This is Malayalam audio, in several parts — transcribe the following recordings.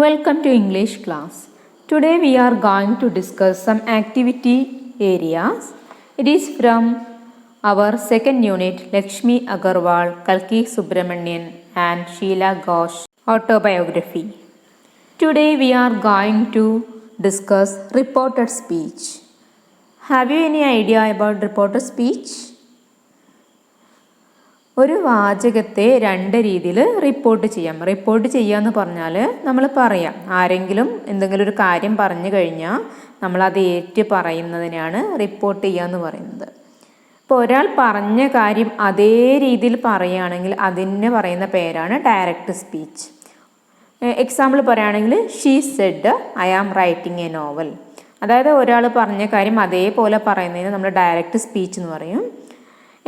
Welcome to English class. Today we are going to discuss some activity areas. It is from our second unit Lakshmi Agarwal, Kalki Subramanian and Sheila Ghosh autobiography. Today we are going to discuss reported speech. Have you any idea about reported speech? ഒരു വാചകത്തെ രണ്ട് രീതിയിൽ റിപ്പോർട്ട് ചെയ്യാം. റിപ്പോർട്ട് ചെയ്യുക എന്ന് പറഞ്ഞാൽ നമ്മൾ പറയാം. ആരെങ്കിലും എന്തെങ്കിലും ഒരു കാര്യം പറഞ്ഞു കഴിഞ്ഞാൽ നമ്മളത് ഏറ്റു പറയുന്നതിനാണ് റിപ്പോർട്ട് ചെയ്യുക എന്ന് പറയുന്നത്. ഇപ്പോൾ ഒരാൾ പറഞ്ഞ കാര്യം അതേ രീതിയിൽ പറയുകയാണെങ്കിൽ അതിന് പറയുന്ന പേരാണ് ഡയറക്റ്റ് സ്പീച്ച് എക്സാമ്പിൾ പറയുകയാണെങ്കിൽ she said I am writing a novel അതായത് ഒരാൾ പറഞ്ഞ കാര്യം അതേപോലെ പറയുന്നതിന് നമ്മൾ ഡയറക്റ്റ് സ്പീച്ച് എന്ന് പറയും.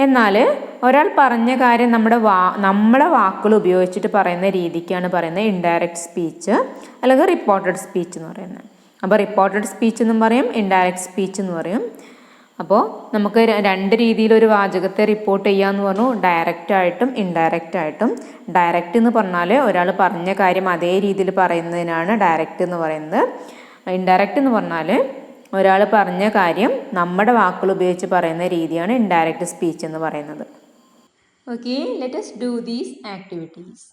എന്നാൽ ഒരാൾ പറഞ്ഞ കാര്യം നമ്മുടെ വാ നമ്മുടെ വാക്കുകൾ ഉപയോഗിച്ചിട്ട് പറയുന്ന രീതിക്കാണ് പറയുന്നത് ഇൻഡയറക്റ്റ് സ്പീച്ച് അല്ലെങ്കിൽ റിപ്പോർട്ടഡ് സ്പീച്ച് എന്ന് പറയുന്നത്. അപ്പോൾ റിപ്പോർട്ടഡ് സ്പീച്ച് എന്നും പറയും ഇൻഡയറക്റ്റ് സ്പീച്ച് എന്ന് പറയും. അപ്പോൾ നമുക്ക് രണ്ട് രീതിയിൽ ഒരു വാചകത്തെ റിപ്പോർട്ട് ചെയ്യാമെന്ന് പറഞ്ഞു. ഡയറക്റ്റ് ആയിട്ടും ഇൻഡയറക്റ്റ് ആയിട്ടും. ഡയറക്റ്റ് എന്ന് പറഞ്ഞാൽ ഒരാൾ പറഞ്ഞ കാര്യം അതേ രീതിയിൽ പറയുന്നതിനാണ് ഡയറക്റ്റ് എന്ന് പറയുന്നത്. ഇൻഡയറക്റ്റ് എന്ന് പറഞ്ഞാൽ ഒരാൾ പറഞ്ഞ കാര്യം നമ്മുടെ വാക്കുകൾ ഉപയോഗിച്ച് പറയുന്ന രീതിയാണ് ഇൻഡയറക്റ്റ് സ്പീച്ച് എന്ന് പറയുന്നത്. Okay let us do these activities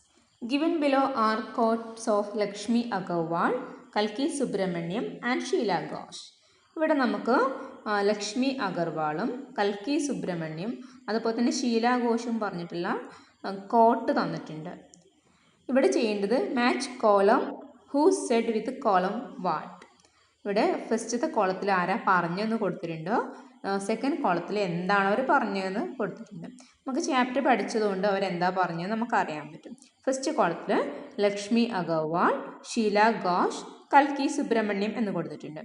given below are quotes of Lakshmi Agarwal കൽക്കി സുബ്രഹ്മണ്യം ആൻഡ് ഷീല ഘോഷ് ഇവിടെ നമുക്ക് ലക്ഷ്മി അഗർവാളും കൽക്കി സുബ്രഹ്മണ്യം അതുപോലെ തന്നെ ഷീല ഘോഷും പറഞ്ഞിട്ടുള്ള കോട്ട് തന്നിട്ടുണ്ട്. ഇവിടെ ചെയ്യേണ്ടത് match column who said with column what ഇവിടെ ഫസ്റ്റത്തെ കോളത്തിൽ ആരാ പറഞ്ഞതെന്ന് കൊടുത്തിട്ടുണ്ടോ? സെക്കൻഡ് കോളത്തിൽ എന്താണ് അവർ പറഞ്ഞതെന്ന് കൊടുത്തിട്ടുണ്ട്. നമുക്ക് ചാപ്റ്റർ പഠിച്ചതുകൊണ്ട് അവരെന്താ പറഞ്ഞത് നമുക്ക് അറിയാൻ പറ്റും. ഫസ്റ്റ് കോളത്തിൽ ലക്ഷ്മി അഗർവാൾ ഷീല ഘോഷ് കൽക്കി സുബ്രഹ്മണ്യം എന്ന് കൊടുത്തിട്ടുണ്ട്.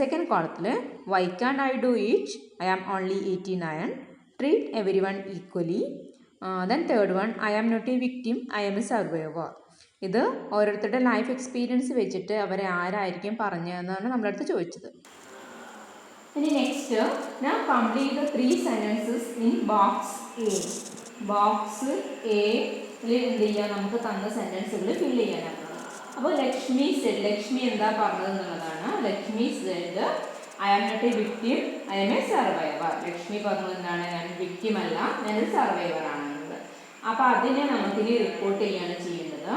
സെക്കൻഡ് കോളത്തിൽ why can I do each I am only eighty nine. Treat everyone equally then third one I am not a victim I am a survivor. ഇത് ഓരോരുത്തരുടെ ലൈഫ് എക്സ്പീരിയൻസ് വെച്ചിട്ട് അവരെ ആരായിരിക്കും പറഞ്ഞതെന്നാണ് നമ്മുടെ അടുത്ത് ചോദിച്ചത്. ഇനി നെക്സ്റ്റ് ഞാൻ complete the three sentences in box A box എയിൽ എന്ത് ചെയ്യാം? നമുക്ക് തന്ന സെന്റൻസുകൾ ഫിൽ ചെയ്യാനാണ്. അപ്പോൾ ലക്ഷ്മി സെഡ് ലക്ഷ്മി എന്താ പറഞ്ഞത് എന്നുള്ളതാണ് Lakshmi said I am not a victim I am a survivor Lakshmi പറഞ്ഞത് എന്താണ്? ഞാൻ വിക്ടിം അല്ല ഞാനൊരു സർവൈവർ ആണെന്നുള്ളത്. അപ്പോൾ അതിനെ നമുക്കിനി റിപ്പോർട്ട് ചെയ്യാണ് ചെയ്യേണ്ടത്.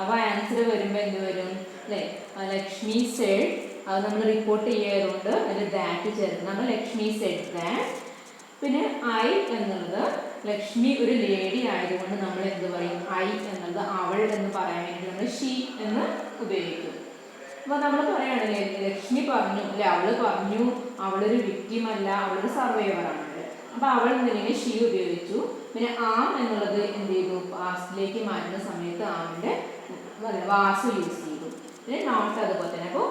അപ്പോൾ ആൻസർ വരുമ്പോൾ എന്ത് വരും? അല്ലേ ലക്ഷ്മി സെഡ് അത് നമ്മൾ റിപ്പോർട്ട് ചെയ്യായതുകൊണ്ട് അതിൽ ദാറ്റ് ചേർക്കും നമ്മൾ ലക്ഷ്മി സെഡ് ദാറ്റ് പിന്നെ ഐ എന്നുള്ളത് ലക്ഷ്മി ഒരു ലേഡി ആയതുകൊണ്ട് നമ്മൾ എന്ത് പറയും? ഐ എന്നുള്ളത് അവൾ എന്ന് പറയാൻ വേണ്ടി നമ്മൾ ഷീ എന്ന് ഉപയോഗിക്കും. അപ്പോൾ നമ്മൾ പറയുകയാണല്ലേ ലക്ഷ്മി പറഞ്ഞു അല്ലെ അവൾ പറഞ്ഞു അവളൊരു വിക്ടിം അല്ല അവളൊരു സർവൈവർ ആണ്. അപ്പോൾ അവൾ എന്തെങ്കിലും ഷീ ഉപയോഗിച്ചു. പിന്നെ ആം എന്നുള്ളത് എന്ത് ചെയ്തു? പാസ്റ്റിലേക്ക് മാറ്റുന്ന സമയത്ത് ആമിന്റെ വാസ് യൂസ് ചെയ്തു. പിന്നെ നോട്ട് അതുപോലെ തന്നെ അപ്പോൾ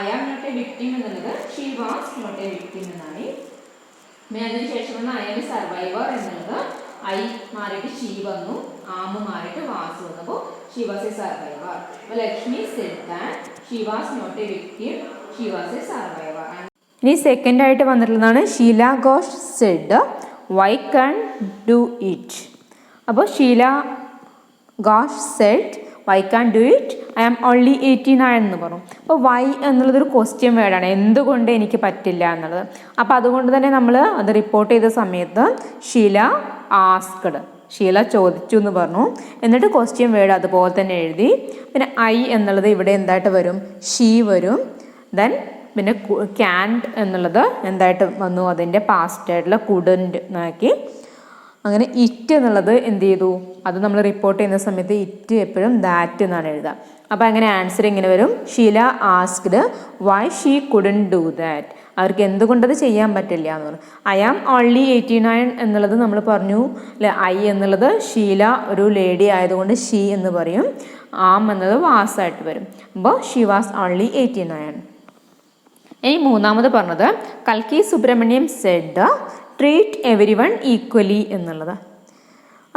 I am not a victim എന്നുള്ളത് she was not a victim എന്നാണ്. പിന്നെ അതിന് ശേഷം വന്ന ഐ എം സർവൈവർ എന്നുള്ളത് ഐ മാറിയിട്ട് ഷീ വന്നു. ആമ് മാറിയിട്ട് വാസ് വന്നു. അപ്പോൾ ഷീ വാസ് എ സർവൈവർ അപ്പോൾ Lakshmi said that was not a victim she was a survivor ഇനി സെക്കൻഡ് ആയിട്ട് വന്നിട്ടുള്ളതാണ് Sheela Ghosh said why can do it അപ്പോൾ Sheela Ghosh said why can do it I am only eighty nine എന്ന് പറഞ്ഞു. അപ്പോൾ വൈ എന്നുള്ളത് ഒരു ക്വസ്റ്റ്യൻ വേർഡാണ് എന്തുകൊണ്ട് എനിക്ക് പറ്റില്ല എന്നുള്ളത്. അപ്പോൾ അതുകൊണ്ട് തന്നെ നമ്മൾ അത് റിപ്പോർട്ട് ചെയ്ത സമയത്ത് ഷീല ആസ്ക്ഡ് ഷീല ചോദിച്ചു എന്ന് പറഞ്ഞു. എന്നിട്ട് ക്വസ്റ്റ്യൻ വേർഡ് അതുപോലെ തന്നെ എഴുതി. പിന്നെ ഐ എന്നുള്ളത് ഇവിടെ എന്തായിട്ട് വരും? ഷീ വരും. ദെൻ പിന്നെ ക്യാൻഡ് എന്നുള്ളത് എന്തായിട്ട് വന്നു? അതിന്റെ പാസ്റ്റായിട്ടുള്ള കുഡന്റ് എന്നാക്കി അങ്ങനെ ഇറ്റ് എന്നുള്ളത് എന്ത് ചെയ്തു? അത് നമ്മൾ റിപ്പോർട്ട് ചെയ്യുന്ന സമയത്ത് ഇറ്റ് എപ്പോഴും ദാറ്റ് എന്നാണ് എഴുതുക. അപ്പോൾ അങ്ങനെ ആൻസർ ഇങ്ങനെ വരും. Sheela asked why she couldn't do that അവർക്ക് എന്തുകൊണ്ടത് ചെയ്യാൻ പറ്റില്ല എന്ന് പറഞ്ഞു. I am only eighty nine എന്നുള്ളത് നമ്മൾ പറഞ്ഞു. അല്ലെ? ഐ എന്നുള്ളത് ഷീല ഒരു ലേഡി ആയതുകൊണ്ട് ഷീ എന്ന് പറയും. ആം എന്നത് വാസായിട്ട് വരും. അപ്പോൾ she was only eighty nine ഇനി മൂന്നാമത് പറഞ്ഞത് കൽക്കി Subramaniam said treat everyone equally എന്നുള്ളത്.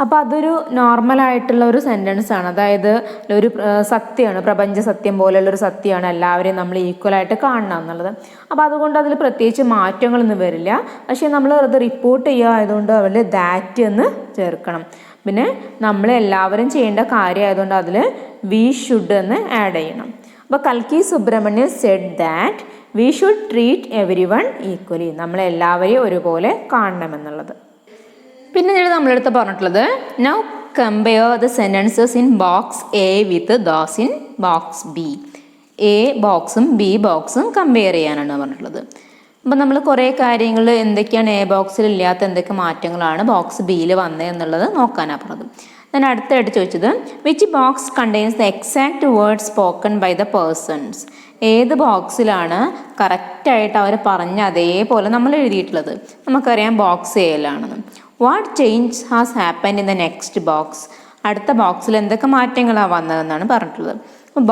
അപ്പോൾ അതൊരു നോർമലായിട്ടുള്ള ഒരു സെന്റൻസ് ആണ്. അതായത് ഒരു സത്യമാണ് പ്രപഞ്ച സത്യം പോലെയുള്ളൊരു സത്യമാണ് എല്ലാവരെയും നമ്മൾ ഈക്വലായിട്ട് കാണണം എന്നുള്ളത്. അപ്പോൾ അതുകൊണ്ട് അതിൽ പ്രത്യേകിച്ച് മാറ്റങ്ങളൊന്നും വരില്ല. പക്ഷേ നമ്മൾ അത് റിപ്പോർട്ട് ചെയ്യുക ആയതുകൊണ്ട് ദാറ്റ് എന്ന് ചേർക്കണം. പിന്നെ നമ്മൾ എല്ലാവരും ചെയ്യേണ്ട കാര്യമായതുകൊണ്ട് അതിൽ വി ഷുഡ് എന്ന് ആഡ് ചെയ്യണം. അപ്പോൾ കൽക്കി Subramanian said that we should treat everyone equally നമ്മളെല്ലാവരെയും ഒരുപോലെ കാണണമെന്നുള്ളത്. പിന്നെ നമ്മളെടുത്ത് പറഞ്ഞിട്ടുള്ളത് now compare the sentences in box A with those in box B A ബോക്സും ബി ബോക്സും കമ്പയർ ചെയ്യാനാണ് പറഞ്ഞിട്ടുള്ളത്. അപ്പം നമ്മൾ കുറേ കാര്യങ്ങൾ എന്തൊക്കെയാണ് എ ബോക്സിൽ ഇല്ലാത്ത എന്തൊക്കെ മാറ്റങ്ങളാണ് ബോക്സ് ബിയിൽ വന്നത് എന്നുള്ളത് നോക്കാനാണ് പറഞ്ഞത്. ഞാൻ അടുത്തായിട്ട് ചോദിച്ചത് which box contains the exact word spoken by the persons ഏത് ബോക്സിലാണ് കറക്റ്റായിട്ട് അവർ പറഞ്ഞ അതേപോലെ നമ്മൾ എഴുതിയിട്ടുള്ളത്. നമുക്കറിയാം box എയിലാണെന്ന് what change has happen in the next box അടുത്ത ബോക്സിൽ എന്തൊക്കെ മാറ്റങ്ങളാണ് വന്നതെന്നാണ് പറഞ്ഞിട്ടുള്ളത്.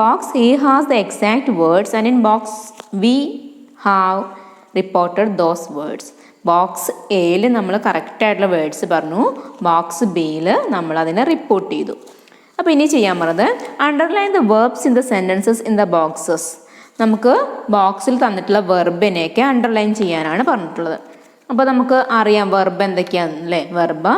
Box A has the exact words and in box we have reported those words box എയിൽ നമ്മൾ കറക്റ്റായിട്ടുള്ള വേർഡ്സ് പറഞ്ഞു. ബോക്സ് ബിയിൽ നമ്മൾ അതിനെ റിപ്പോർട്ട് ചെയ്തു. അപ്പോൾ ഇനി ചെയ്യാൻ പറഞ്ഞത് underline the verbs in the sentences in the boxes നമുക്ക് ബോക്സിൽ തന്നിട്ടുള്ള വെർബിനെയൊക്കെ അണ്ടർലൈൻ ചെയ്യാനാണ് പറഞ്ഞിട്ടുള്ളത്. അപ്പോൾ നമുക്ക് അറിയാം വെർബ് എന്തൊക്കെയാണ് അല്ലേ? വെർബ്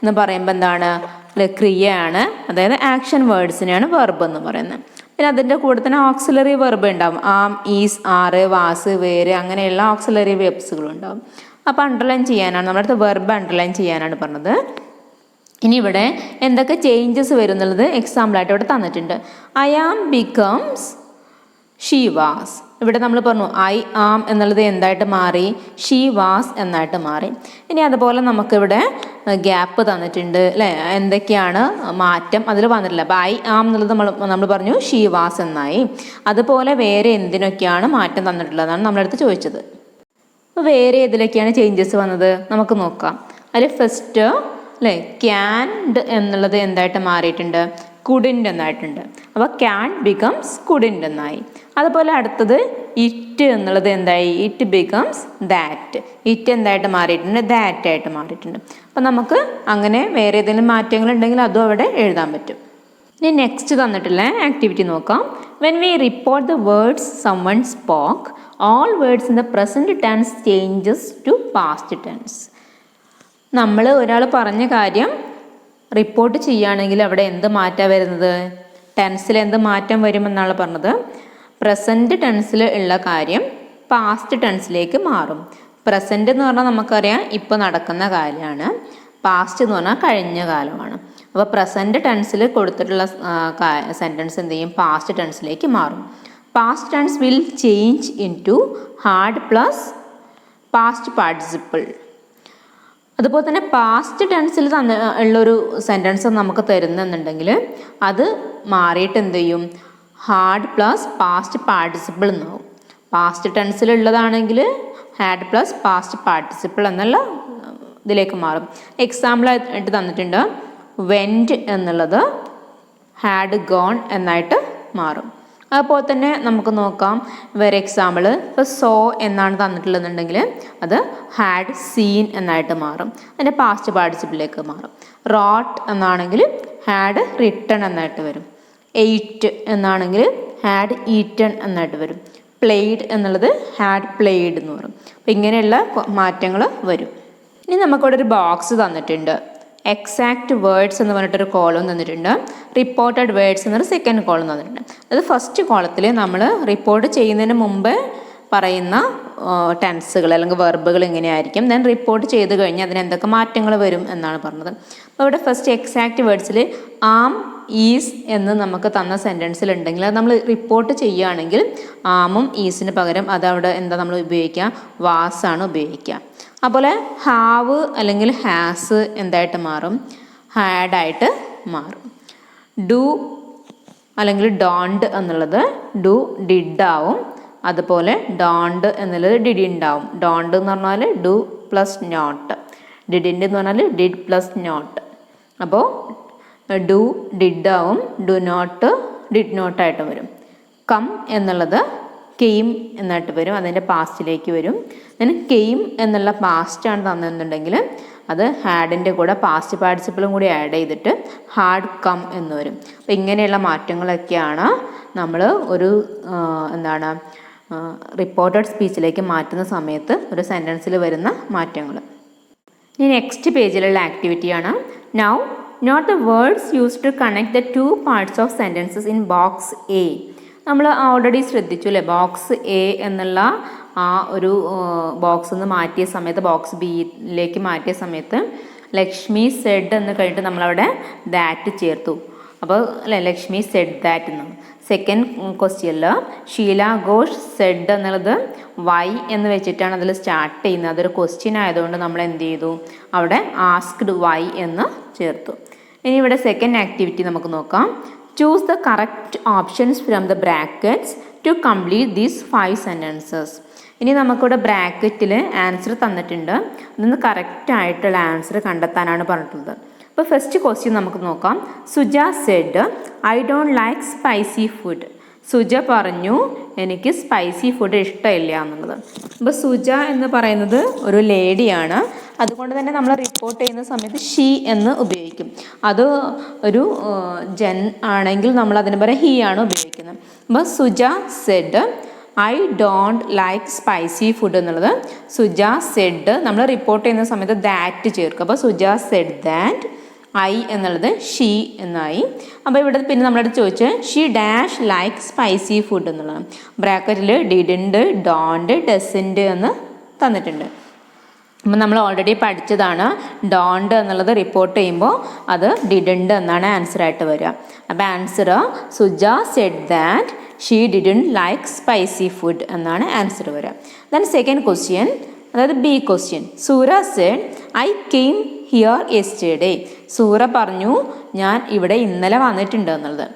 എന്ന് പറയുമ്പോൾ എന്താണ്? ക്രിയയാണ്. അതായത് ആക്ഷൻ വേർഡ്സിനെയാണ് വെർബ് എന്ന് പറയുന്നത്. പിന്നെ അതിന്റെ കൂടെ തന്നെ ഓക്സിലറി വെർബ് ഉണ്ടാവും. ആം ഈസ് ആറ് വാസ് വേര് അങ്ങനെയുള്ള ഓക്സിലറി വെബ്സുകളുണ്ടാവും അപ്പോൾ അണ്ടർലൈൻ ചെയ്യാനാണ്. നമ്മുടെ അടുത്ത് വെർബ് അണ്ടർലൈൻ ചെയ്യാനാണ് പറഞ്ഞത്. ഇനി ഇവിടെ എന്തൊക്കെ ചേഞ്ചസ് വരും എന്നുള്ളത് എക്സാമ്പിളായിട്ട് ഇവിടെ തന്നിട്ടുണ്ട്. I am becomes she was ഇവിടെ നമ്മൾ പറഞ്ഞു ഐ ആം എന്നുള്ളത് എന്തായിട്ട് മാറി? ഷീ വാസ് എന്നായിട്ട് മാറി. ഇനി അതുപോലെ നമുക്കിവിടെ ഗ്യാപ്പ് തന്നിട്ടുണ്ട് അല്ലേ? എന്തൊക്കെയാണ് മാറ്റം? അതിൽ വന്നിട്ടില്ല. അപ്പോൾ ഐ ആം എന്നുള്ളത് നമ്മൾ നമ്മൾ പറഞ്ഞു ഷീ വാസ് എന്നായി. അതുപോലെ വേറെ എന്തിനൊക്കെയാണ് മാറ്റം തന്നിട്ടുള്ളതാണ് നമ്മളടുത്ത് ചോദിച്ചത്. അപ്പോൾ വേറെ ഏതിലൊക്കെയാണ് ചേഞ്ചസ് വന്നത്? നമുക്ക് നോക്കാം. അതിൽ ഫസ്റ്റ് അല്ലേ? ക്യാൻഡ് എന്നുള്ളത് എന്തായിട്ട് മാറിയിട്ടുണ്ട്? കുഡിന്റ് എന്നായിട്ടുണ്ട്. അപ്പോൾ ക്യാൻ ബിക്കംസ് കുഡിന്റ് എന്നായി. അതുപോലെ അടുത്തത് ഇറ്റ് എന്നുള്ളത് എന്തായി? ഇറ്റ് ബിക്കംസ് ദാറ്റ് ഇറ്റ് എന്തായിട്ട് മാറിയിട്ടുണ്ട്? ദാറ്റ് ആയിട്ട് മാറിയിട്ടുണ്ട്. അപ്പം നമുക്ക് അങ്ങനെ വേറെ ഏതെങ്കിലും മാറ്റങ്ങൾ ഉണ്ടെങ്കിൽ അതും അവിടെ എഴുതാൻ പറ്റും. ഇനി നെക്സ്റ്റ് തന്നിട്ടുള്ള ആക്ടിവിറ്റി നോക്കാം. When we report the words someone spoke all words in the present tense changes to past tense നമ്മൾ ഒരാൾ പറഞ്ഞ കാര്യം റിപ്പോർട്ട് ചെയ്യുകയാണെങ്കിൽ അവിടെ എന്ത് മാറ്റം വരുന്നത്? ടെൻസിൽ എന്ത് മാറ്റം വരുമെന്നാണ് പറഞ്ഞത്. പ്രസന്റ് ടെൻസിൽ ഉള്ള കാര്യം പാസ്റ്റ് ടെൻസിലേക്ക് മാറും. പ്രസന്റ് എന്ന് പറഞ്ഞാൽ നമുക്കറിയാം ഇപ്പോൾ നടക്കുന്ന കാര്യമാണ്. പാസ്റ്റ് എന്ന് പറഞ്ഞാൽ കഴിഞ്ഞ കാലമാണ്. അപ്പോൾ പ്രസന്റ് ടെൻസിൽ കൊടുത്തിട്ടുള്ള സെന്റൻസ് എന്ത് ചെയ്യും? പാസ്റ്റ് ടെൻസിലേക്ക് മാറും. Past tense will change into had plus past participle അതുപോലെ തന്നെ പാസ്റ്റ് ടെൻസിൽ തന്ന ഉള്ളൊരു സെന്റൻസ് നമുക്ക് തരുന്നെന്നുണ്ടെങ്കിൽ അത് മാറിയിട്ട് എന്ത് ചെയ്യും? ഹാർഡ് പ്ലസ് പാസ്റ്റ് പാർട്ടിസിപ്പിൾ എന്നാവും. പാസ്റ്റ് ടെൻസിലുള്ളതാണെങ്കിൽ ഹാഡ് പ്ലസ് പാസ്റ്റ് പാർട്ടിസിപ്പിൾ എന്നുള്ള ഇതിലേക്ക് മാറും. എക്സാമ്പിൾ ആയിട്ട് തന്നിട്ടുണ്ട്. വെന്റ് എന്നുള്ളത് ഹാഡ് ഗോൺ എന്നായിട്ട് മാറും. അതുപോലെ തന്നെ നമുക്ക് നോക്കാം. വേറെ എക്സാമ്പിൾ ഇപ്പോൾ സോ എന്നാണ് തന്നിട്ടുള്ളതെന്നുണ്ടെങ്കിൽ അത് ഹാഡ് സീൻ എന്നായിട്ട് മാറും. അതിന്റെ പാസ്റ്റ് പാർട്ടിസിപ്പിലേക്ക് മാറും. റോട്ട് എന്നാണെങ്കിൽ ഹാഡ് റിട്ടേൺ എന്നായിട്ട് വരും. എയ്റ്റ് എന്നാണെങ്കിൽ ഹാഡ് ഈറ്റൺ എന്നായിട്ട് വരും. പ്ലേഡ് എന്നുള്ളത് ഹാഡ് പ്ലേഡ് എന്ന് പറയും. അപ്പം ഇങ്ങനെയുള്ള മാറ്റങ്ങൾ വരും. ഇനി നമുക്കിവിടെ ഒരു ബോക്സ് തന്നിട്ടുണ്ട്. എക്സാക്ട് വേർഡ്സ് എന്ന് പറഞ്ഞിട്ടൊരു കോളം തന്നിട്ടുണ്ട്. റിപ്പോർട്ടഡ് വേർഡ്സ് എന്നൊരു സെക്കൻഡ് കോളം തന്നിട്ടുണ്ട്. അത് ഫസ്റ്റ് കോളത്തിൽ നമ്മൾ റിപ്പോർട്ട് ചെയ്യുന്നതിന് മുമ്പ് പറയുന്ന ടെൻസുകൾ അല്ലെങ്കിൽ വെർബുകൾ ഇങ്ങനെയായിരിക്കും. ദെൻ റിപ്പോർട്ട് ചെയ്ത് കഴിഞ്ഞാൽ അതിന് എന്തൊക്കെ മാറ്റങ്ങൾ വരും എന്നാണ് പറഞ്ഞത്. അപ്പോൾ ഇവിടെ ഫസ്റ്റ് എക്സാക്ട് വേർഡ്സിൽ ആം ഈസ് എന്ന് നമുക്ക് തന്ന സെന്റൻസിൽ ഉണ്ടെങ്കിൽ അത് നമ്മൾ റിപ്പോർട്ട് ചെയ്യുകയാണെങ്കിൽ ആമും ഈസിന് പകരം അതവിടെ എന്താ നമ്മൾ ഉപയോഗിക്കുക? വാസാണ് ഉപയോഗിക്കുക. അതുപോലെ ഹാവ് അല്ലെങ്കിൽ ഹാസ് എന്തായിട്ട് മാറും? ഹാഡായിട്ട് മാറും. ഡു അല്ലെങ്കിൽ ഡോണ്ട് എന്നുള്ളത് ഡു ഡിഡ് ആവും. അതുപോലെ ഡോണ്ട് എന്നുള്ളത് ഡിഡി ഉണ്ടാവും. ഡോണ്ട് എന്ന് പറഞ്ഞാൽ ഡു പ്ലസ് നോട്ട് ഡിഡിന്റെ എന്ന് പറഞ്ഞാൽ ഡിഡ് പ്ലസ് നോട്ട് അപ്പോൾ ഡു ഡിഡാവും ഡു നോട്ട് ഡിഡ് നോട്ടായിട്ട് വരും. കം എന്നുള്ളത് കെയിം എന്നായിട്ട് വരും. അതിന്റെ പാസ്റ്റിലേക്ക് വരും. അങ്ങനെ കെയിം എന്നുള്ള പാസ്റ്റാണ് തന്നെന്നുണ്ടെങ്കിൽ അത് ഹാഡിന്റെ കൂടെ പാസ്റ്റ് പാർട്ടിസിപ്പിളും കൂടി ആഡ് ചെയ്തിട്ട് ഹാഡ് കം എന്ന് വരും. അപ്പോൾ ഇങ്ങനെയുള്ള മാറ്റങ്ങളൊക്കെയാണ് നമ്മൾ ഒരു എന്താണ് റിപ്പോർട്ടഡ് സ്പീച്ചിലേക്ക് മാറ്റുന്ന സമയത്ത് ഒരു സെന്റൻസിൽ വരുന്ന മാറ്റങ്ങൾ ഇനി നെക്സ്റ്റ് പേജിലുള്ള ആക്ടിവിറ്റിയാണ് now note the words use to connect the two parts of sentences in box A നമ്മൾ ഓൾറെഡി ശ്രദ്ധിച്ചു അല്ലേ ബോക്സ് എ എന്നുള്ള ആ ഒരു ബോക്സ് ഒന്ന് മാറ്റിയ സമയത്ത് ബോക്സ് ബിയിലേക്ക് മാറ്റിയ സമയത്ത് ലക്ഷ്മി സെഡ് എന്ന് കഴിഞ്ഞിട്ട് നമ്മളവിടെ ദാറ്റ് ചേർത്തു. അപ്പോൾ അല്ലെ ലക്ഷ്മി സെഡ് ദാറ്റ് എന്നാണ് സെക്കൻഡ് ക്വസ്റ്റ്യനിൽ ഷീല ഘോഷ് സെഡ് എന്നുള്ളത് വൈ എന്ന് വെച്ചിട്ടാണ് അതിൽ സ്റ്റാർട്ട് ചെയ്യുന്നത്. അതൊരു ക്വസ്റ്റ്യൻ ആയതുകൊണ്ട് നമ്മൾ എന്ത് ചെയ്തു? അവിടെ ആസ്ക്ഡ് വൈ എന്ന് ചേർത്തു. ഇനി ഇവിടെ സെക്കൻഡ് ആക്ടിവിറ്റി നമുക്ക് നോക്കാം. Choose the correct options from the brackets to complete these five sentences ഇനി നമുക്കിവിടെ ബ്രാക്കറ്റിൽ ആൻസർ തന്നിട്ടുണ്ട്. അതിന് കറക്റ്റ് ആയിട്ടുള്ള ആൻസർ കണ്ടെത്താനാണ് പറഞ്ഞിട്ടുള്ളത്. അപ്പോൾ ഫസ്റ്റ് ക്വസ്റ്റ്യൻ നമുക്ക് നോക്കാം. Suja said I don't like spicy food Suja പറഞ്ഞു എനിക്ക് സ്പൈസി ഫുഡ് ഇഷ്ടമില്ല എന്നുള്ളത്. അപ്പോൾ സുജ എന്ന് പറയുന്നത് ഒരു ലേഡിയാണ് അതുകൊണ്ട് തന്നെ നമ്മൾ റിപ്പോർട്ട് ചെയ്യുന്ന സമയത്ത് ഷീ എന്ന് ഉപയോഗിക്കും. അത് ഒരു ജൻ ആണെങ്കിൽ നമ്മൾ അതിന് പറയാം ഹീ ആണ് ഉപയോഗിക്കുന്നത്. അപ്പോൾ Suja said I don't like spicy food എന്നുള്ളത് സുജ സെഡ് നമ്മൾ റിപ്പോർട്ട് ചെയ്യുന്ന സമയത്ത് ദാറ്റ് ചേർക്കും. അപ്പോൾ സുജ സെഡ് ദാറ്റ് ഐ എന്നുള്ളത് ഷീ എന്നായി. അപ്പോൾ ഇവിടെ പിന്നെ നമ്മളടുത്ത് ചോദിച്ച് she dash like spicy food എന്നുള്ളതാണ് ബ്രാക്കറ്റിൽ ഡിഡൻഡ് ഡോണ്ട് ഡെസന്റ് എന്ന് തന്നിട്ടുണ്ട്. അപ്പം നമ്മൾ ഓൾറെഡി പഠിച്ചതാണ് ഡോണ്ട് എന്നുള്ളത് റിപ്പോർട്ട് ചെയ്യുമ്പോൾ അത് ഡിഡൻഡ് എന്നാണ് ആൻസർ ആയിട്ട് വരിക. അപ്പോൾ answer Suja said that she didn't like spicy food എന്നാണ് ആൻസർ വരിക. ദെൻ സെക്കൻഡ് ക്വസ്റ്റ്യൻ അതായത് B question Sura said I came here yesterday Sura പറഞ്ഞു ഞാൻ ഇവിടെ ഇന്നലെ വന്നിട്ടുണ്ട് എന്നുള്ളത്.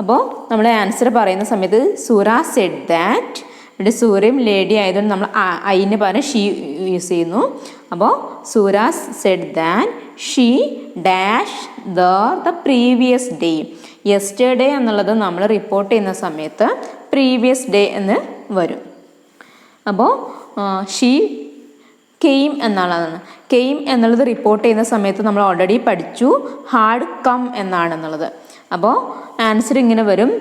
അപ്പോൾ നമ്മൾ ആൻസർ പറയുന്ന സമയത്ത് സൂറ സെഡ് ദാറ്റ് ഇവിടെ സൂര്യയും ലേഡി ആയതുകൊണ്ട് നമ്മൾ ഐന് പകരം ഷീ യൂസ് ചെയ്യുന്നു. അപ്പോൾ Sura said that she dash the the previous day yesterday എന്നുള്ളത് നമ്മൾ റിപ്പോർട്ട് ചെയ്യുന്ന സമയത്ത് പ്രീവിയസ് ഡേ എന്ന് വരും. അപ്പോൾ ഷീ കെയിം എന്നുള്ളതാണ് കെയിം എന്നുള്ളത് റിപ്പോർട്ട് ചെയ്യുന്ന സമയത്ത് നമ്മൾ ഓൾറെഡി പഠിച്ചു. ഹാർഡ് കം എന്നാണെന്നുള്ളത്. അപ്പോൾ ആൻസർ ഇങ്ങനെ വരും.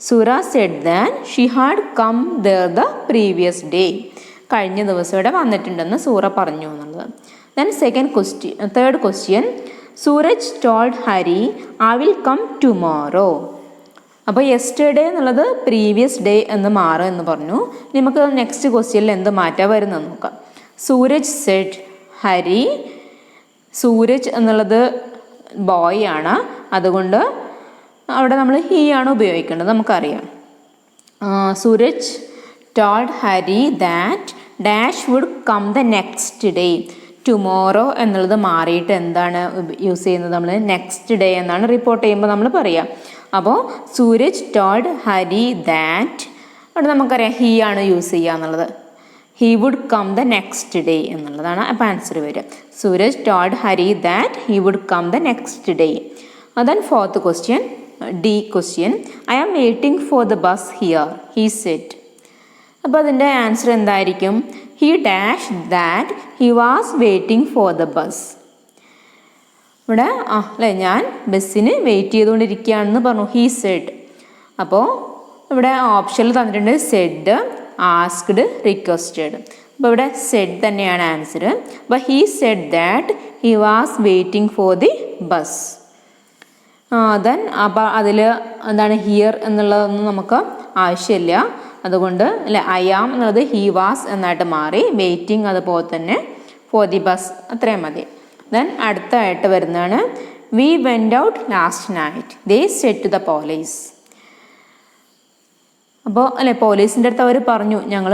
Sura said that she had come there the previous day കഴിഞ്ഞ ദിവസം ഇവിടെ വന്നിട്ടുണ്ടെന്ന് സൂറ പറഞ്ഞു എന്നുള്ളത്. Then second question third question Suraj told Hari I will come tomorrow അപ്പോൾ യെസ്റ്റർഡേ എന്നുള്ളത് പ്രീവിയസ് ഡേ എന്ന് മാറും എന്ന് പറഞ്ഞു. നമുക്ക് നെക്സ്റ്റ് ക്വസ്റ്റ്യനിൽ എന്ത് മാറ്റാൻ വരുന്നത് നോക്കാം. സൂരജ് സെഡ് ഹരി. സൂരജ് എന്നുള്ളത് ബോയ് ആണ്. അതുകൊണ്ട് അവിടെ നമ്മൾ ഹീ ആണ് ഉപയോഗിക്കേണ്ടത് നമുക്കറിയാം. Suraj told Hari that dash would come the next day. Tomorrow എന്നുള്ളത് മാറിയിട്ട് എന്താണ് യൂസ് ചെയ്യുന്നത് നമ്മൾ? നെക്സ്റ്റ് ഡേ എന്നാണ് റിപ്പോർട്ട് ചെയ്യുമ്പോൾ നമ്മൾ പറയാം. അപ്പോൾ സൂരജ് ടോൾഡ് ഹരി ദാറ്റ് അവിടെ നമുക്കറിയാം ഹീ ആണ് യൂസ് ചെയ്യുക എന്നുള്ളത് he would come the next day എന്നുള്ളതാണ് അപ്പോൾ ആൻസർ വരിക. Suraj Todd Hari that he would come the next day then fourth question D question I am waiting for the bus here he said അപ്പോൾ അതിന്റെ ആൻസർ എന്തായിരിക്കും? He dash that he was waiting for the bus ഇവിടെ ആ അല്ലേ ഞാൻ ബസ്സിന് വെയിറ്റ് ചെയ്തുകൊണ്ടിരിക്കുകയാണെന്ന് പറഞ്ഞു ഹി സെഡ് അപ്പോൾ ഇവിടെ ഓപ്ഷനിൽ തന്നിട്ടുണ്ട് സെഡ് ആസ്ക്ഡ് റിക്വസ്റ്റഡ് അപ്പോൾ ഇവിടെ സെഡ് തന്നെയാണ് ആൻസർ അപ്പോൾ he said that he was waiting for the bus then അപ്പോൾ അതിൽ എന്താണ് ഹിയർ എന്നുള്ളതൊന്നും നമുക്ക് ആവശ്യമില്ല. അതുകൊണ്ട് അല്ലെ ഐ ആം എന്നുള്ളത് ഹി വാസ് എന്നായിട്ട് മാറി വെയിറ്റിംഗ് അതുപോലെ തന്നെ ഫോർ ദി ബസ് അത്രയും മതി. ദെൻ അടുത്തായിട്ട് വരുന്നതാണ് we went out last night they said to the police അപ്പോൾ അല്ലെ പോലീസിന്റെ അടുത്ത് അവർ പറഞ്ഞു ഞങ്ങൾ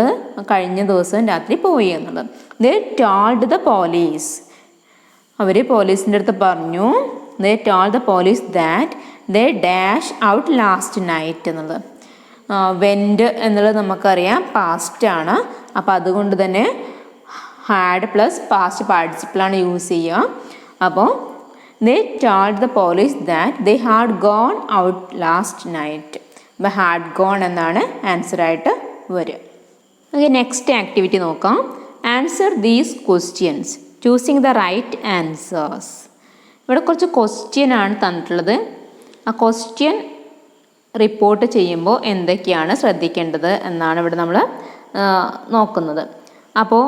കഴിഞ്ഞ ദിവസം രാത്രി പോയി എന്നുള്ളത്. ദേ ടാൾഡ് ദ പോലീസ് അവർ പോലീസിന്റെ അടുത്ത് പറഞ്ഞു they told the police that they dash out last night എന്നുള്ളത്. വെന്റ് എന്നുള്ളത് നമുക്കറിയാം പാസ്റ്റ് ആണ്. അപ്പോൾ അതുകൊണ്ട് തന്നെ ഹാഡ് പ്ലസ് പാസ്റ്റ് പാർട്ടിസിപ്പിളാണ് യൂസ് ചെയ്യുക. അപ്പോൾ they told the police that they had gone out last night അപ്പോൾ ഹാഡ് ഗോൺ എന്നാണ് ആൻസറായിട്ട് വരിക. ഓക്കെ നെക്സ്റ്റ് ആക്ടിവിറ്റി നോക്കാം. Answer these questions choosing the right answers ഇവിടെ കുറച്ച് ക്വസ്റ്റ്യൻ ആണ് തന്നിട്ടുള്ളത്. ആ ക്വസ്റ്റ്യൻ റിപ്പോർട്ട് ചെയ്യുമ്പോൾ എന്തൊക്കെയാണ് ശ്രദ്ധിക്കേണ്ടത് എന്നാണ് ഇവിടെ നമ്മൾ നോക്കുന്നത്. അപ്പോൾ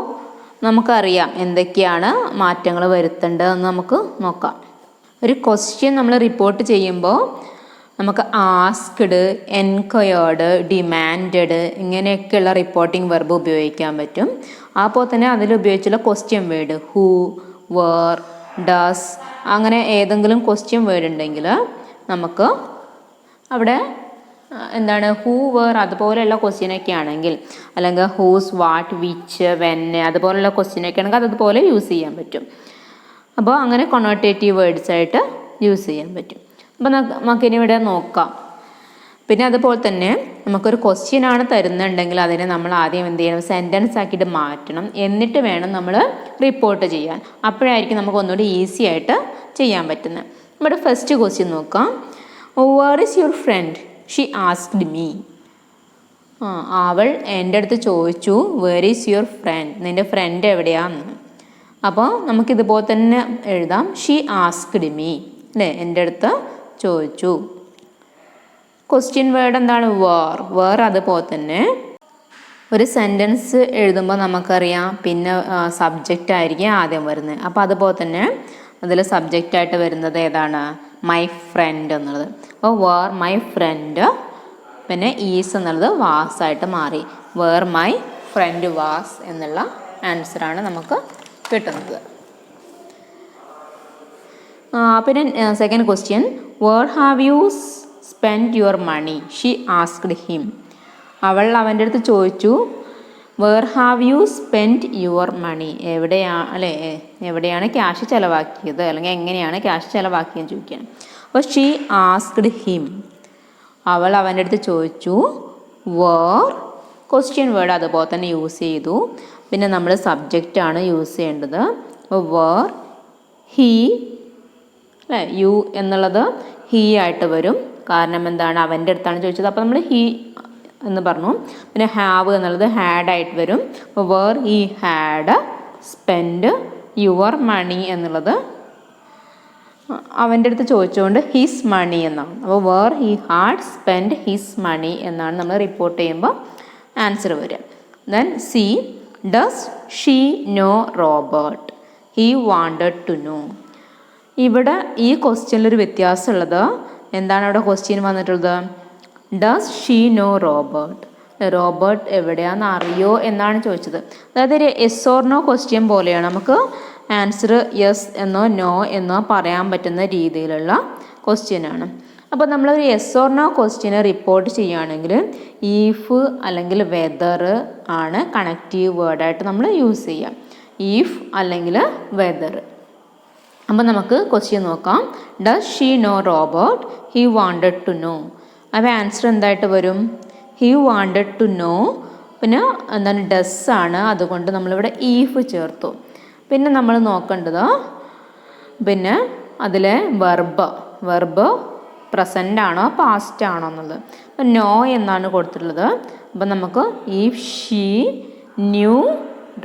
നമുക്കറിയാം എന്തൊക്കെയാണ് മാറ്റങ്ങൾ വരുത്തേണ്ടതെന്ന് നമുക്ക് നോക്കാം. ഒരു ക്വസ്റ്റ്യൻ നമ്മൾ റിപ്പോർട്ട് ചെയ്യുമ്പോൾ നമുക്ക് ആസ്ക്ഡ് എൻക്വയേർഡ് ഡിമാൻഡഡ് ഇങ്ങനെയൊക്കെയുള്ള റിപ്പോർട്ടിംഗ് വെർബ് ഉപയോഗിക്കാൻ പറ്റും. അപ്പോൾ തന്നെ അതിൽ ഉപയോഗിച്ചുള്ള question word who where does അങ്ങനെ ഏതെങ്കിലും ക്വസ്റ്റ്യൻ വേർഡ് ഉണ്ടെങ്കിൽ നമുക്ക് അവിടെ എന്താണ് ഹൂ വേർ അതുപോലെയുള്ള ക്വസ്റ്റ്യനൊക്കെ ആണെങ്കിൽ അല്ലെങ്കിൽ ഹൂസ് വാട്ട് വിച്ച് വെന്ന് അതുപോലെയുള്ള ക്വസ്റ്റ്യനൊക്കെ ആണെങ്കിൽ അതുപോലെ യൂസ് ചെയ്യാൻ പറ്റും. അപ്പോൾ അങ്ങനെ കൊണോട്ടേറ്റീവ് വേർഡ്സ് ആയിട്ട് യൂസ് ചെയ്യാൻ പറ്റും. അപ്പോൾ നമുക്കിനി ഇവിടെ നോക്കാം. പിന്നെ അതുപോലെ തന്നെ നമുക്കൊരു ക്വസ്റ്റ്യൻ ആണ് തരുന്നുണ്ടെങ്കിൽ അതിനെ നമ്മൾ ആദ്യം എന്ത് ചെയ്യണം? സെന്റൻസ് ആക്കിയിട്ട് മാറ്റണം. എന്നിട്ട് വേണം നമ്മൾ റിപ്പോർട്ട് ചെയ്യാൻ. അപ്പോഴായിരിക്കും നമുക്ക് ഒന്നുകൂടി ഈസി ആയിട്ട് ചെയ്യാൻ പറ്റുന്നത് നമ്മുടെ ഫസ്റ്റ് ക്വസ്റ്റ്യൻ നോക്കാം. Where is your friend she asked me ആ അവൾ എന്റെ അടുത്ത് ചോദിച്ചു വേർ ഈസ് യുവർ ഫ്രണ്ട് നിന്റെ ഫ്രണ്ട് എവിടെയാന്ന്? അപ്പോൾ നമുക്കിതുപോലെ തന്നെ എഴുതാം. ഷീ ആസ്ക്ഡ് മീ അല്ലേ എന്റെ അടുത്ത് ചോദിച്ചു. ക്വസ്റ്റ്യൻ വേർഡ് എന്താണ്? വേർ വേർ അതുപോലെ തന്നെ ഒരു സെന്റൻസ് എഴുതുമ്പോൾ നമുക്കറിയാം പിന്നെ സബ്ജക്റ്റ് ആയിരിക്കും ആദ്യം വരുന്നത്. അപ്പോൾ അതുപോലെ തന്നെ അതിൽ സബ്ജക്റ്റായിട്ട് വരുന്നത് ഏതാണ്? മൈ ഫ്രണ്ട് എന്നുള്ളത്. അപ്പോൾ വേർ മൈ ഫ്രണ്ട് പിന്നെ ഈസ് എന്നുള്ളത് വാസ് ആയിട്ട് മാറി. വേർ മൈ ഫ്രണ്ട് വാസ് എന്നുള്ള ആൻസറാണ് നമുക്ക് കിട്ടുന്നത്. പിന്നെ second question where have you spend your money she asked him അവൾ അവന്റെ അടുത്ത് ചോദിച്ചു where have you spend your money എവിടെയാണ് അല്ലേ എവിടെയാണ് ക്യാഷ് ചിലവാക്കിയത്? അല്ലെങ്കിൽ എങ്ങനെയാണ് ക്യാഷ് ചിലവാക്കിയെന്ന് ചോദിക്കാൻ. അപ്പോൾ ഷീ ആസ്ക്ഡ് ഹിം അവൾ അവന്റെ അടുത്ത് ചോദിച്ചു വേർ ക്വസ്റ്റ്യൻ വേർഡ് അതുപോലെ തന്നെ യൂസ് ചെയ്തു. പിന്നെ നമ്മൾ സബ്ജക്റ്റാണ് യൂസ് ചെയ്യേണ്ടത്. വേർ ഹീ അല്ലേ? യു എന്നുള്ളത് ഹീ ആയിട്ട് വരും. കാരണം എന്താണ്? അവന്റെ അടുത്താണ് ചോദിച്ചത്. അപ്പോൾ നമ്മൾ ഹീ എന്ന് പറഞ്ഞു. പിന്നെ ഹാവ് എന്നുള്ളത് ഹാഡ് ആയിട്ട് വരും. Where he had spend your money എന്നുള്ളത് അവന്റെ അടുത്ത് ചോദിച്ചുകൊണ്ട് ഹിസ് മണി എന്നാണ്. അപ്പോൾ where he had spend his money എന്നാണ് നമ്മൾ റിപ്പോർട്ട് ചെയ്യുമ്പോൾ ആൻസർ വരിക. Then C does she know Robert he wanted to know ഇവിടെ ഈ ക്വസ്റ്റ്യനിലൊരു വ്യത്യാസമുള്ളത്. എന്താണ് അവിടെ ക്വസ്റ്റ്യൻ വന്നിട്ടുള്ളത്? Does she know Robert Robert എവിടെയാണെന്ന് അറിയോ എന്നാണ് ചോദിച്ചത്. അതായത് ഒരു എസ് ഓർ നോ ക്വസ്റ്റ്യൻ പോലെയാണ്. നമുക്ക് ആൻസർ യെസ് എന്നോ നോ എന്നോ പറയാൻ പറ്റുന്ന രീതിയിലുള്ള ക്വസ്റ്റ്യനാണ് അപ്പോൾ നമ്മളൊരു എസ് ഓർ നോ ക്വസ്റ്റ്യനെ റിപ്പോർട്ട് ചെയ്യുകയാണെങ്കിൽ ഈഫ് അല്ലെങ്കിൽ വെദർ ആണ് കണക്റ്റീവ് വേർഡായിട്ട് നമ്മൾ യൂസ് ചെയ്യുക. ഈഫ് അല്ലെങ്കിൽ വെദർ അപ്പോൾ നമുക്ക് ക്വസ്റ്റ്യൻ നോക്കാം. Does she know Robert he wanted to know അപ്പോൾ ആൻസർ എന്തായിട്ട് വരും? ഹി വാണ്ടഡ് ടു നോ പിന്നെ എന്താണ് ഡസ് ആണ്? അതുകൊണ്ട് നമ്മളിവിടെ ഈഫ് ചേർത്തു. പിന്നെ നമ്മൾ നോക്കേണ്ടത് പിന്നെ അതിലെ വെർബ് വെർബ് പ്രസന്റ് ആണോ പാസ്റ്റ് ആണോ എന്നുള്ളത്. അപ്പം നോ എന്നാണ് കൊടുത്തിട്ടുള്ളത്. അപ്പം നമുക്ക് ഈഫ് ഷീ ന്യൂ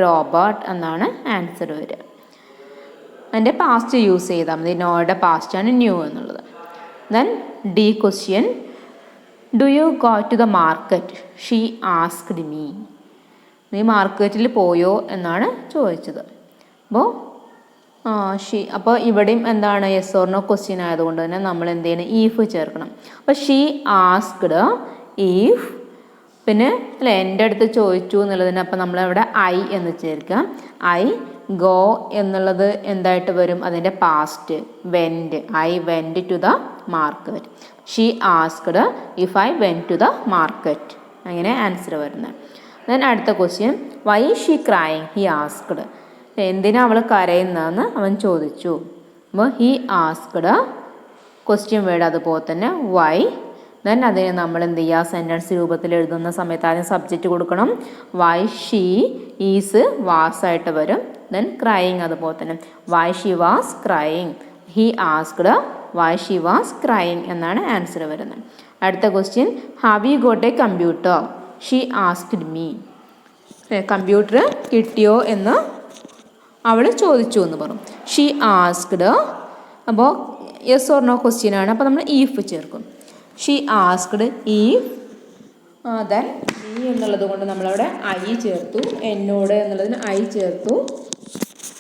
റോബോട്ട് എന്നാണ് ആൻസർ വരിക. അതിന്റെ പാസ്റ്റ് യൂസ് ചെയ്താൽ മതി. നോയുടെ പാസ്റ്റാണ് ന്യൂ എന്നുള്ളത്. Then D question do you go to the market she asked me നീ മാർക്കറ്റിൽ പോയോ എന്നാണ് ചോദിച്ചത്. അപ്പോൾ ഷീ അപ്പോൾ ഇവിടെയും എന്താണ് യെസ് ഓർ നോ ക്വസ്റ്റ്യൻ ആയതുകൊണ്ട് തന്നെ നമ്മൾ എന്ത് ചെയ്യണം? ഈഫ് ചേർക്കണം. അപ്പോൾ ഷീ ആസ്ക്ഡ് ഈഫ് പിന്നെ അല്ല എന്റെ അടുത്ത് ചോദിച്ചു എന്നുള്ളതിന് അപ്പം നമ്മളവിടെ ഐ എന്ന് ചേർക്കുക. ഐ ഗോ എന്നുള്ളത് എന്തായിട്ട് വരും? അതിന്റെ past went I went to the market she asked if I went to the market അങ്ങനെ ആൻസർ വരുന്നത്. ദെൻ അടുത്ത question why she crying he asked എന്തിനാ അവൾ കരയുന്നതെന്ന് അവൻ ചോദിച്ചു. അപ്പോൾ ഹി ആസ്ക്ഡ് ക്വസ്റ്റ്യൻ വേർഡ് അതുപോലെ തന്നെ വൈ ദെൻ അതിന് നമ്മൾ എന്ത് ചെയ്യുക? സെന്റൻസ് രൂപത്തിൽ എഴുതുന്ന സമയത്ത് ആദ്യം സബ്ജക്റ്റ് കൊടുക്കണം. വൈ ഷീ ഈസ് വാസ് ആയിട്ട് വരും. ദെൻ ക്രൈയിങ് അതുപോലെ തന്നെ. Why she was crying he asked why she was crying എന്നാണ് ആൻസർ വരുന്നത്. അടുത്ത question have you got a computer she asked me computer കിട്ടിയോ എന്ന് അവൾ ചോദിച്ചു എന്ന് പറഞ്ഞു. ഷീ ആസ്ക്ഡ് അപ്പോൾ യെസ് ഓർ നോ ക്വസ്റ്റ്യൻ ആണ്. അപ്പോൾ നമ്മൾ ഈഫ് ചേർക്കും. ഷീ ആസ്ക്ഡ് ഈഫ് ദെൻ ഈ എന്നുള്ളത് കൊണ്ട് നമ്മളവിടെ ഐ ചേർത്തു. എന്നോട് എന്നുള്ളതിന് ഐ ചേർത്തു.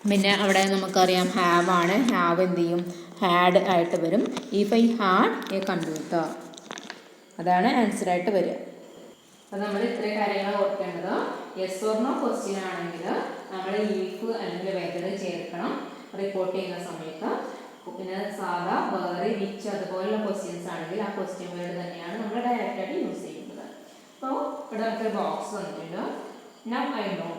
പിന്നെ അവിടെ നമുക്കറിയാം ഹാവ് ആണ്. ഹാവ് എന്ത് ചെയ്യും? ഹാഡ് ആയിട്ട് വരും. If I had a computer അതാണ് ആൻസർ ആയിട്ട് വരിക. അപ്പോൾ നമ്മൾ ഇത്രയും കാര്യങ്ങൾ ഓർക്കേണ്ടത്. യെസ് ഓർ നോ ക്വസ്റ്റ്യൻ ആണെങ്കിൽ നമ്മൾ ഈഫ് അല്ലെങ്കിൽ വെതർ ചേർക്കണം. റിപ്പോർട്ട് ചെയ്യുന്ന സമയത്ത്. പിന്നെ സാധാ വേറെ വിച്ച് അതുപോലുള്ള ക്വസ്റ്റ്യൻസ് ആണെങ്കിൽ ആ ക്വസ്റ്റ്യൻ വേർഡ് തന്നെയാണ് നമ്മൾ ഡയറക്റ്റ് ആയിട്ട് യൂസ് ചെയ്യുന്നത്. അപ്പോൾ ഇവിടെ ബോക്സ് വന്നിട്ടുണ്ട്. Now I know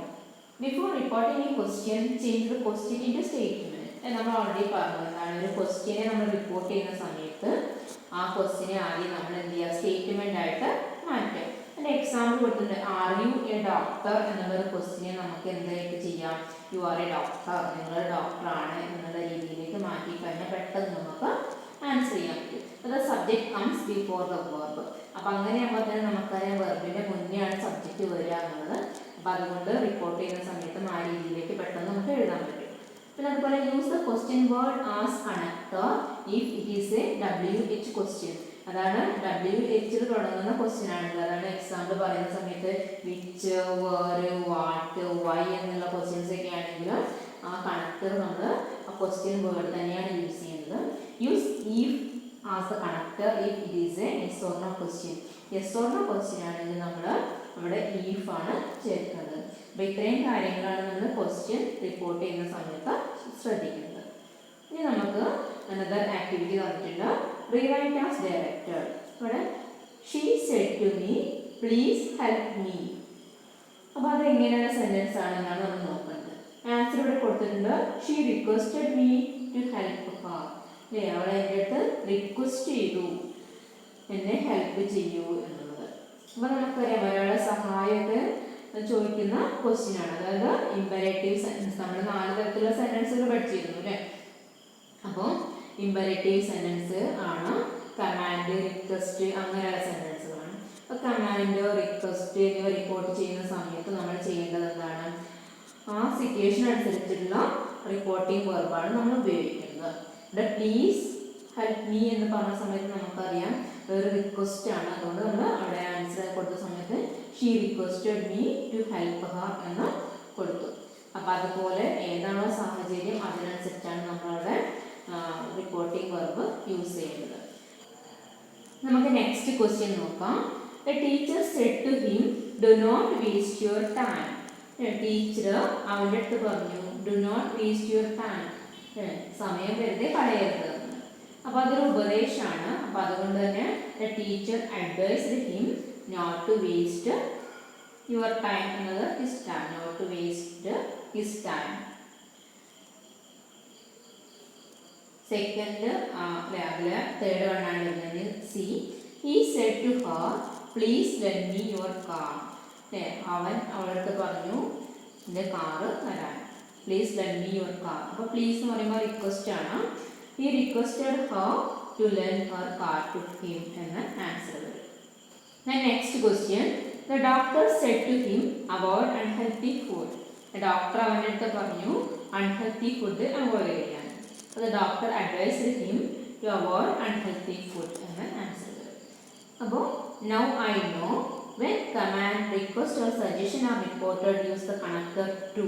before reporting ഈ question change the question in statement നമ്മൾ ഓൾറെഡി പറഞ്ഞു എന്താണ് ഒരു ക്വസ്റ്റ്യനെ നമ്മൾ റിപ്പോർട്ട് ചെയ്യുന്ന സമയത്ത് ആ ക്വസ്റ്റ്യനെ ആദ്യം നമ്മൾ എന്ത് ചെയ്യുക? സ്റ്റേറ്റ്മെന്റ് ആയിട്ട് മാറ്റുക. എന്റെ എക്സാമ്പിൾ കൊടുത്തിട്ടുണ്ട്. ആർ യു എ ഡോക്ടർ എന്നുള്ള ക്വസ്റ്റ്യനെ നമുക്ക് എന്തായിട്ട് ചെയ്യാം? യു ആർ എ ഡോക്ടർ നിങ്ങൾ ഡോക്ടറാണ് എന്നുള്ള രീതിയിലേക്ക് മാറ്റി കഴിഞ്ഞാൽ പെട്ടെന്ന് നമുക്ക് ആൻസർ ചെയ്യാൻ പറ്റും. അത് subject comes before the verb അപ്പം അങ്ങനെയാകുമ്പോൾ തന്നെ നമുക്കറിയാം വെർബിന്റെ മുന്നെയാണ് സബ്ജക്റ്റ് വരിക എന്നുള്ളത്. അപ്പം അതുകൊണ്ട് റിപ്പോർട്ട് ചെയ്യുന്ന സമയത്തും ആ രീതിയിലേക്ക് പെട്ടെന്ന് നമുക്ക് എഴുതാൻ പറ്റും. പിന്നെ അതുപോലെ use the question word as connector if it is a W H question അതാണ് ഡബ്ല്യു എച്ചിൽ തുടങ്ങുന്ന ക്വസ്റ്റ്യൻ ആണല്ലോ അതാണ് എക്സാമ്പിൾ പറയുന്ന സമയത്ത് വിച്ച് വേർ വാട്ട് വൈ എന്നുള്ള ക്വസ്റ്റ്യൻസ് ഒക്കെ ആണെങ്കിൽ ആ കണക്ടർ നമ്മൾ ആ ക്വസ്റ്റ്യൻ വേർഡ് തന്നെയാണ് യൂസ് ചെയ്യുന്നത്. Use if as the connector if it is a yes or no question yes or no question ആണെങ്കിൽ നമ്മൾ നമ്മുടെ ലീഫാണ് ചേർക്കുന്നത്. അപ്പോൾ ഇത്രയും കാര്യങ്ങളാണ് നമ്മൾ ക്വസ്റ്റ്യൻ റിപ്പോർട്ട് ചെയ്യുന്ന സമയത്ത് ശ്രദ്ധിക്കുന്നത് ഇനി നമുക്ക് അനദർ ആക്ടിവിറ്റി തന്നിട്ടുണ്ട് റീറൈറ്റ് ആസ് ഡയറക്ടർ ഇവിടെ she said to me please help me അപ്പോൾ അത് എങ്ങനെയുള്ള സെന്റൻസ് ആണെന്നാണ് നമ്മൾ നോക്കുന്നത് ആൻസർ ഇവിടെ കൊടുത്തിട്ടുണ്ട്. She requested me to help her അല്ലേ? അവളെ എന്റെ അടുത്ത് റിക്വസ്റ്റ് ചെയ്തു. എന്നെ ഹെൽപ്പ് ചെയ്യൂ എന്നുള്ളത്. അപ്പോൾ നമുക്കറിയാം ഒരാളെ സഹായമൊക്കെ ചോദിക്കുന്ന ക്വസ്റ്റ്യൻ ആണ്. അതായത് ഇമ്പരേറ്റീവ് സെന്റൻസ് നമ്മൾ നാല് തരത്തിലുള്ള സെന്റൻസുകൾ പഠിച്ചിരുന്നു അല്ലേ? അപ്പോൾ ഇമ്പരേറ്റീവ് സെന്റൻസ് ആണ് കമാൻഡ് റിക്വസ്റ്റ് അങ്ങനെയുള്ള സെന്റൻസുകളാണ് അപ്പോൾ കമാൻഡ് റിക്വസ്റ്റ് എന്നിവ റിപ്പോർട്ട് ചെയ്യുന്ന സമയത്ത് നമ്മൾ ചെയ്യേണ്ടത് എന്താണ്? ആ സിറ്റുവേഷൻ അനുസരിച്ചുള്ള റിപ്പോർട്ടിംഗ് വെർബാണ് നമ്മൾ ഉപയോഗിക്കുന്നത്. ഇവിടെ പ്ലീസ് ഹെൽപ്പ് മീ എന്ന് പറഞ്ഞ സമയത്ത് നമുക്കറിയാം. ഒരു റിക്വസ്റ്റ് ആണ്. അതുകൊണ്ട് നമ്മൾ അവിടെ ആൻസർ കൊടുത്ത സമയത്ത് she requested me to help her എന്ന് കൊടുത്തു. അപ്പോൾ അതുപോലെ ഏതാണോ സാഹചര്യം അതിനനുസരിച്ചാണ് നമ്മളവിടെ റിപ്പോർട്ടിംഗ് വെർബ് യൂസ് ചെയ്യുന്നത്. നമുക്ക് നെക്സ്റ്റ് ക്വസ്റ്റ്യൻ നോക്കാം. Teacher said to him do not waste your time teacher അവന്റെ അടുത്ത് പറഞ്ഞു do not waste your time സമയം വെറുതെ കളയരുത്. അപ്പോൾ അതൊരു ഉപദേശമാണ്. അപ്പോൾ അതുകൊണ്ട് തന്നെ the teacher advised him not to waste your time എന്നത് his time not to waste his time second അല്ലെ അതിൽ തേർഡ് വൺ ആണ് വരുന്നത് സി ഈ said to her please lend me your car അല്ലേ അവൻ അവളടുത്ത് പറഞ്ഞു എന്റെ കാറ് തരാൻ. Please lend me your car അപ്പോൾ പ്ലീസ് എന്ന് പറയുമ്പോൾ റിക്വസ്റ്റ് ആണ്. ഈ requested her to lend her car to him എന്ന ആൻസർ വരും Then next question. The doctor said to him avoid unhealthy food. The doctor അവൻ്റെ അടുത്ത് പറഞ്ഞു unhealthy food അവോയ്ഡ് ചെയ്യാൻ അപ്പോൾ the doctor advised him to avoid unhealthy food എന്ന ആൻസർ വരും അപ്പോൾ now I know when command request or suggestion are reported use the connector to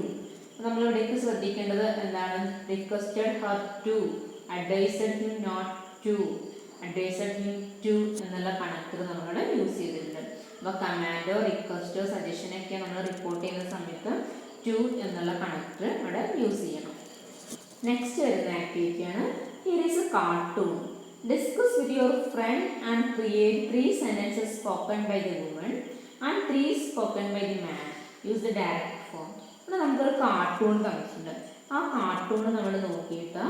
നമ്മളിവിടേക്ക് ശ്രദ്ധിക്കേണ്ടത് എന്താണ് requested her to advised him not to advised him to എന്നുള്ള കണക്ടർ നമ്മൾ യൂസ് ചെയ്തിട്ടുണ്ട്. അപ്പോൾ കമാൻഡോ റിക്വസ്റ്റോ സജഷനൊക്കെ നമ്മൾ റിപ്പോർട്ട് ചെയ്യുന്ന സമയത്ത് ടു എന്നുള്ള കണക്ടർ അവിടെ യൂസ് ചെയ്യണം. നെക്സ്റ്റ് വരുന്ന ആക്ടിവിറ്റിയാണ് here is a cartoon discuss with your friend and create three sentences spoken by the woman and three spoken by the man use the direct form ഇവിടെ നമുക്കൊരു കാർട്ടൂൺ തന്നിട്ടുണ്ട് ആ കാർട്ടൂൺ നമ്മൾ നോക്കിയിട്ട്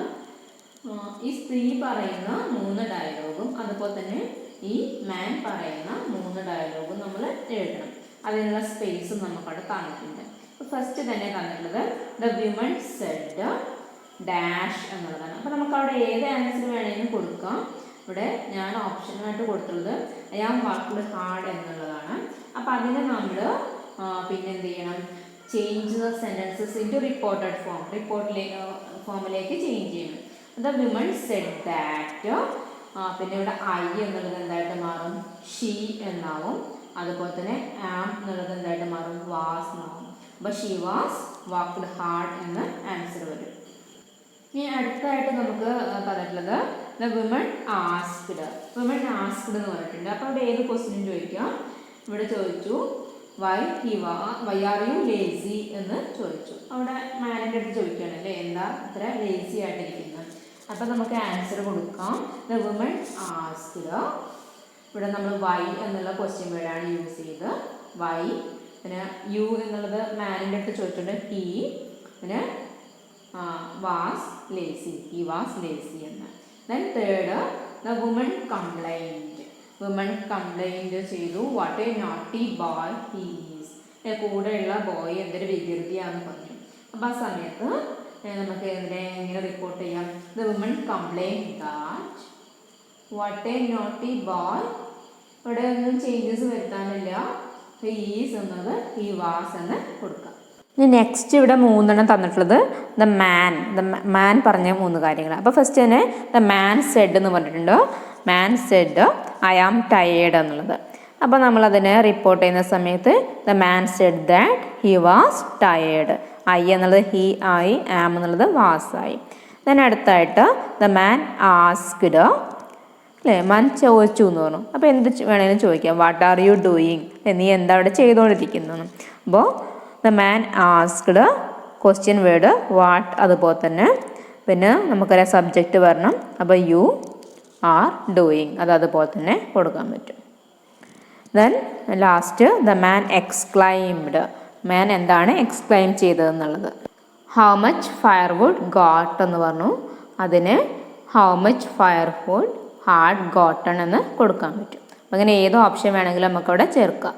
ഈ സ്ത്രീ പറയുന്ന മൂന്ന് ഡയലോഗും അതുപോലെ തന്നെ ഈ മാൻ പറയുന്ന മൂന്ന് ഡയലോഗും നമ്മൾ എഴുതണം. അതിനുള്ള സ്പേസും നമുക്കവിടെ തന്നിട്ടുണ്ട്. ഫസ്റ്റ് തന്നെ തന്നിട്ടുള്ളത് ദ വിമൺ സെഡ് ഡാഷ് എന്നുള്ളതാണ്. അപ്പോൾ നമുക്ക് അവിടെ ഏത് ആൻസർ വേണമെങ്കിലും കൊടുക്കാം. ഇവിടെ ഞാൻ ഓപ്ഷനായിട്ട് കൊടുത്തുള്ളത് ഐ ആം വർക്ക്ഡ് ഹാർഡ് എന്നുള്ളതാണ്. അപ്പോൾ അതിന് നമ്മൾ പിന്നെ എന്ത് ചെയ്യണം? Change the sentences in reported form റിപ്പോർട്ടിലേക്ക് ഫോമിലേക്ക് ചേഞ്ച് ചെയ്യണം. ദ വിമൺ സെഡ് ദാറ്റ് പിന്നെ ഇവിടെ ഐ എന്നുള്ളത് എന്തായിട്ട് മാറും? ഷീ എന്നാവും. അതുപോലെ തന്നെ ആം എന്നുള്ളത് എന്തായിട്ട് മാറും? വാസ് എന്നാവും. അപ്പോൾ ഷീ വാസ് വാക്ക്ഡ് ഹാർഡ് എന്ന് ആൻസർ വരും. ഇനി അടുത്തായിട്ട് നമുക്ക് പറഞ്ഞിട്ടുള്ളത് the women asked women asked എന്ന് പറഞ്ഞിട്ടുണ്ട്. അപ്പോൾ അവിടെ ഏത് ക്വസ്റ്റിനും ചോദിക്കാം. ഇവിടെ ചോദിച്ചു why he was why are you lazy എന്ന് ചോദിച്ചു. അവിടെ മാനിന്റെ അടുത്ത് ചോദിക്കുകയാണ് അല്ലേ? എന്താ ഇത്ര ലേസി ആയിട്ടിരിക്കുന്നത്? അപ്പോൾ നമുക്ക് ആൻസർ കൊടുക്കാം. ദ വുമൺ ആസ്ക്ഡ് ഇവിടെ നമ്മൾ വൈ എന്നുള്ള ക്വസ്റ്റ്യൻ വേർഡാണ് യൂസ് ചെയ്ത്. വൈ പിന്നെ യു എന്നുള്ളത് മാനിന്റെ അടുത്ത് ചോദിച്ചിട്ടുണ്ട്. ഹി പിന്നെ was lazy he was lazy എന്ന്. Then third the woman complained woman complained ചെയ്തു. What a naughty boy he's കൂടെയുള്ള ബോയ് എന്തൊരു വികൃതിയാണെന്ന് പറഞ്ഞു. അപ്പോൾ ആ സമയത്ത് നമുക്ക് ഇതിനെ എങ്ങനെ റിപ്പോർട്ട് ചെയ്യാം. The woman complained that what a naughty boy ഇവിടെ ഒന്നും ചേഞ്ചസ് വരുത്താനില്ല. ഈസ് എന്നത് ഈ വാസ് എന്ന് കൊടുക്കാം. ഇനി നെക്സ്റ്റ് ഇവിടെ മൂന്നെണ്ണം തന്നിട്ടുള്ളത് ദ മാൻ ദ മാൻ പറഞ്ഞ മൂന്ന് കാര്യങ്ങൾ അപ്പോൾ ഫസ്റ്റ് തന്നെ ദ മാൻ സെഡ് എന്ന് പറഞ്ഞിട്ടുണ്ട്? Man said I am tired എന്നുള്ളത്. അപ്പോൾ നമ്മളതിനെ റിപ്പോർട്ട് ചെയ്യുന്ന സമയത്ത് the man said that he was tired I എന്നുള്ളത് ഹി ആയി ആം എന്നുള്ളത് വാസ് ആയി ദെൻ അടുത്തായിട്ട് ദ മാൻ ആസ്ക്ഡ് അല്ലേ മാൻ ചോദിച്ചു എന്ന് പറഞ്ഞു. അപ്പോൾ എന്ത് വേണമെങ്കിലും ചോദിക്കാം. വാട്ട് ആർ യു ഡൂയിങ് നീ എന്താ അവിടെ ചെയ്തുകൊണ്ടിരിക്കുന്നു അപ്പോൾ the man asked question word what അതുപോലെ തന്നെ. പിന്നെ നമുക്കൊരു സബ്ജക്റ്റ് വരണം. അപ്പോൾ യു ആർ ഡൂയിങ് അത് അതുപോലെ തന്നെ കൊടുക്കാൻ പറ്റും. Then last the man exclaimed man എന്താണ് എക്സ്ക്ലൈം ചെയ്തതെന്നുള്ളത്? ഹൗ മച്ച് ഫയർവുഡ് ഗോട്ട് എന്ന് പറഞ്ഞു. അതിന് how much firewood hard gotten എന്ന് കൊടുക്കാൻ പറ്റും. അങ്ങനെ ഏത് ഓപ്ഷൻ വേണമെങ്കിലും നമുക്കവിടെ ചേർക്കാം.